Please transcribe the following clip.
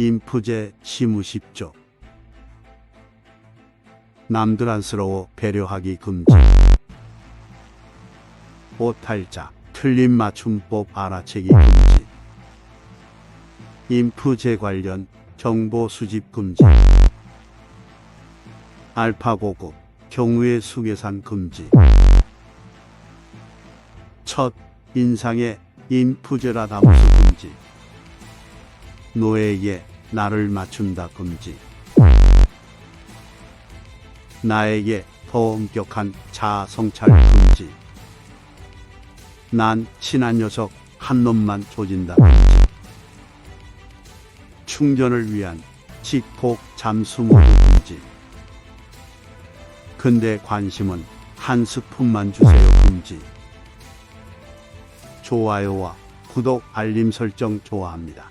인프제 시무십조. 남들 안쓰러워 배려하기 금지. 오탈자 틀린 맞춤법 알아채기 금지. 인프제 관련 정보 수집 금지. 알파고급 경우의 수계산 금지. 첫 인상에 인프제라 다무스 금지 노예에게 나를 맞춘다 금지 나에게 더 엄격한 자아 성찰 금지 난 친한 녀석 한 놈만 조진다 금지 충전을 위한 직폭 잠수 모드 금지 근데 관심은 한 스푼만 주세요 금지 좋아요와 구독 알림 설정 좋아합니다.